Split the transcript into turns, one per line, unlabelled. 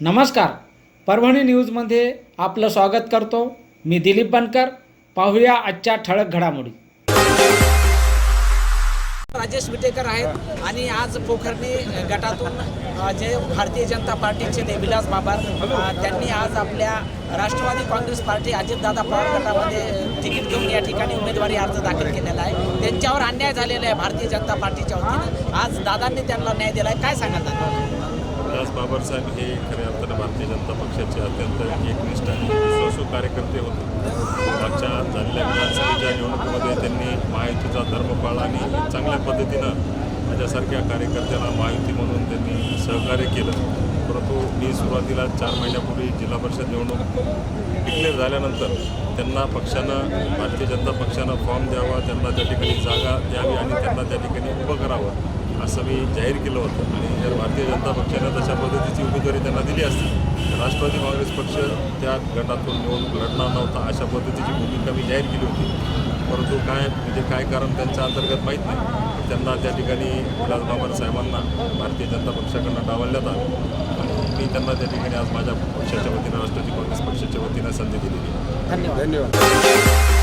नमस्कार. परभणी न्यूजमध्ये आपलं स्वागत करतो. मी दिलीप बनकर. पाहूया आजच्या ठळक घडामोडी.
राजेश विटेकर आहेत आणि आज पोखरणी गटातून जे भारतीय जनता पार्टीचे देविलास बाबर त्यांनी आज आपल्या राष्ट्रवादी काँग्रेस पार्टी अजितदादा पवार गटामध्ये तिकीट घेऊन या ठिकाणी उमेदवारी अर्ज दाखल केलेला आहे. त्यांच्यावर अन्याय झालेला आहे भारतीय जनता पार्टीच्या वतीनं. आज दादांनी त्यांना न्याय दिला आहे काय सांगाल दादा?
बाबासाहेब हे खऱ्या अर्थानं भारतीय जनता पक्षाचे अत्यंत एकनिष्ठ आणि विश्वासू कार्यकर्ते होते. मागच्या झालेल्या विधानसभेच्या निवडणुकीमध्ये त्यांनी महायुतीचा धर्म पाळला आणि चांगल्या पद्धतीनं माझ्यासारख्या कार्यकर्त्यांना महायुती म्हणून त्यांनी सहकार्य केलं. सुरुवातीला चार महिन्यापूर्वी जिल्हा परिषद निवडणूक डिक्लेअर झाल्यानंतर त्यांना पक्षानं भारतीय जनता पक्षानं फॉर्म द्यावा त्यांना त्या ठिकाणी जागा द्यावी आणि त्यांना त्या ठिकाणी उभं करावं असं मी जाहीर केलं होतं. आणि जर भारतीय जनता पक्षानं तशा पद्धतीची उमेदवारी त्यांना दिली असती तर राष्ट्रवादी काँग्रेस पक्ष त्या गटातून निवडणूक लढणार नव्हता अशा पद्धतीची भूमिका मी जाहीर केली होती. परंतु काय म्हणजे काय कारण त्यांच्या अंतर्गत माहीत नाही. त्यांना त्या ठिकाणी विलासबाबर साहेबांना भारतीय जनता पक्षाकडनं डावलण्यात आलं. मी त्यांना त्या ठिकाणी आज माझ्या पक्षाच्या वतीनं राष्ट्रवादी काँग्रेस पक्षाच्या वतीनं संधी दिलेली
धन्यवाद.